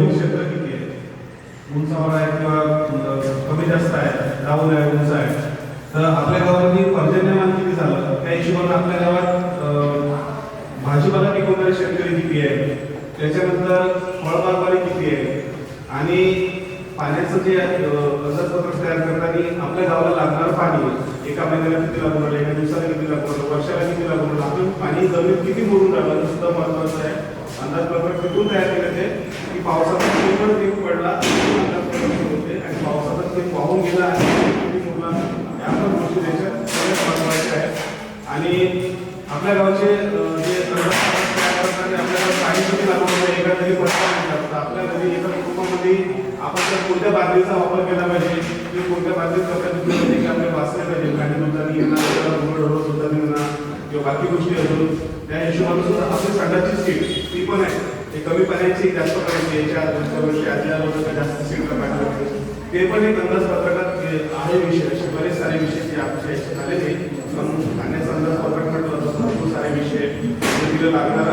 भौगोलिक क्षेत्र किती आहे उंचावर आहे किंवा कमी जास्त आहे लावून आहे उंच आहे तर आपल्या गावामध्ये पर्जन्यमान किती झालं? त्या हिशोबाने आपल्या गावात भाजीपाला पिकवणारे शेतकरी किती आहे त्याच्यानंतर फळबागवाडी किती आहे? आणि पाण्याचं जे अं, अंदाजपत्रक तयार करताना आपल्या गावाला लागणारं पाणी एका महिन्याला किती लागून राहिलं? एका दिवसाला किती लागून राहिलं? वर्षाला किती लागून राहिलं? आपण पाणी जमीन किती मोडून राहिलं? सुद्धा महत्वाचं आहे. अंदाजपत्रक तिथून तयार केलं की पावसाचा किती पीक पडला होते आणि पावसाचा ते पाहून गेला आहे. किती या पण गोष्टी त्याच्या महत्त्वाच्या आहेत आणि आपल्या गावचे जे आपल्याला पाणी किती लागून एका तरी पडतात आपल्या घरी एका कुटुंबामध्ये आपण त्या कोणत्या बादलीचा वापर केला पाहिजे ते कोणत्या बादलीत आपल्या दुसरं वाचले पाहिजे गाडी दुधाने येणार किंवा ढोर ढोर येणार किंवा बाकी गोष्टी असून त्या हिशोबाने सुद्धा आपली संडाची सीट ती पण आहे. ते कमी पाण्याची जास्त पाण्याची याच्या दोनशे वर्षी आधी आलं जास्त सीट पाहिजे होते. ते पण एक अंदाजपत्रकात हे आहे विषय असे बरेच सारे विषय ते आमचे याच्यात आलेले पण पाण्याचा अंदाजपत्रक म्हटलं तर भरपूर सारे विषय लागणार